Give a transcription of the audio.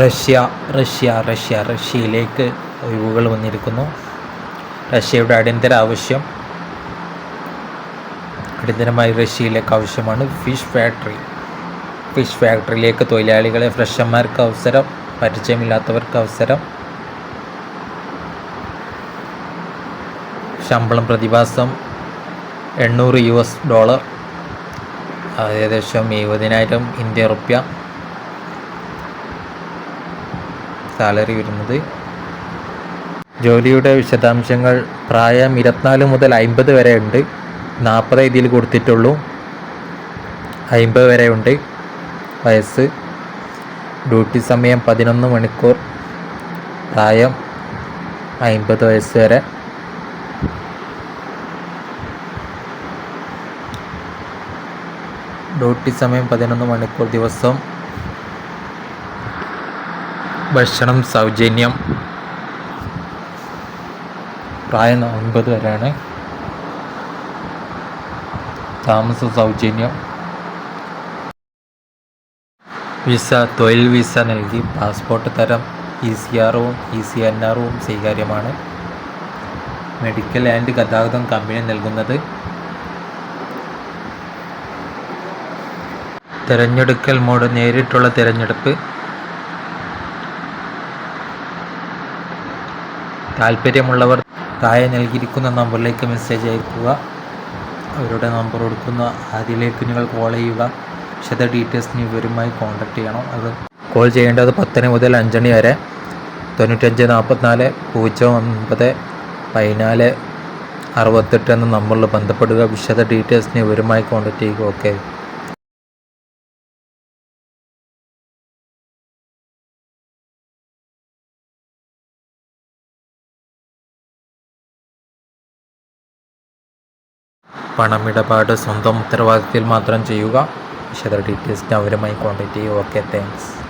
Russia Russia Russia റഷ്യയിലേക്ക് ഒഴിവുകൾ വന്നിരിക്കുന്നു. റഷ്യയുടെ അടിയന്തര ആവശ്യം അടിയന്തരമായി റഷ്യയിലേക്ക് ആവശ്യമാണ് ഫിഷ് ഫാക്ടറി. ഫിഷ് ഫാക്ടറിയിലേക്ക് തൊഴിലാളികളെ ഫ്രഷന്മാർക്ക് അവസരം പരിചയമില്ലാത്തവർക്ക് അവസരം ശമ്പളം പ്രതിഭാസം എണ്ണൂറ് യു എസ് ഡോളർ ഏകദേശം എഴുപതിനായിരം ഇന്ത്യ റുപ്യ സാലറി വരുന്നത്. ജോലിയുടെ വിശദാംശങ്ങൾ പ്രായം ഇരുപത്തിനാല് മുതൽ അമ്പത് വരെ ഉണ്ട്. നാൽപ്പത് ഇതിൽ കൊടുത്തിട്ടുള്ളൂ. അമ്പത് വരെ ഉണ്ട്. വയസ്സ്. ഡ്യൂട്ടി സമയം പതിനൊന്ന് മണിക്കൂർ. പ്രായം അമ്പത് വയസ്സ് വരെ. ഡ്യൂട്ടി സമയം പതിനൊന്ന് മണിക്കൂർ ദിവസം. ഭക്ഷണം സൗജന്യം. പ്രായം ഒൻപത് വരെയാണ്. താമസ സൗജന്യം. വിസ തൊഴിൽ വിസ നൽകി പാസ്പോർട്ട് തരം ഇ സി ആറും ഇ സി എൻ ആറും സ്വീകാര്യമാണ്. മെഡിക്കൽ ആൻഡ് ഗതാഗതം കമ്പനി നൽകുന്നത്. തിരഞ്ഞെടുക്കൽ മോഡ് നേരിട്ടുള്ള തിരഞ്ഞെടുപ്പ്. താല്പര്യമുള്ളവർ താഴെ നൽകിയിരിക്കുന്ന നമ്പറിലേക്ക് മെസ്സേജ് അയക്കുക. അവരുടെ നമ്പർ കൊടുക്കുന്ന അതിലേക്ക് നിങ്ങൾ കോൾ ചെയ്യുക. വിശദ ഡീറ്റെയിൽസിന് ഇവരുമായി കോൺടാക്ട് ചെയ്യണം. അത് കോൾ ചെയ്യേണ്ടത് പത്തര മുതൽ അഞ്ചണി വരെ. തൊണ്ണൂറ്റഞ്ച് നാൽപ്പത്തിനാല് പൂജ്യം ഒൻപത് പതിനാല് അറുപത്തെട്ട് എന്ന നമ്പറിൽ ബന്ധപ്പെടുക. വിശദ ഡീറ്റെയിൽസിന് ഇവരുമായി കോൺടാക്ട് ചെയ്യുക. ഓക്കെ പണമിടപാട് സ്വന്തം ഉത്തരവാദിത്തത്തിൽ മാത്രം ചെയ്യുക. വിശദ ഡീറ്റെയിൽസിന് അവരുമായി കോൺടാക്ട് ചെയ്യുക. Okay thanks.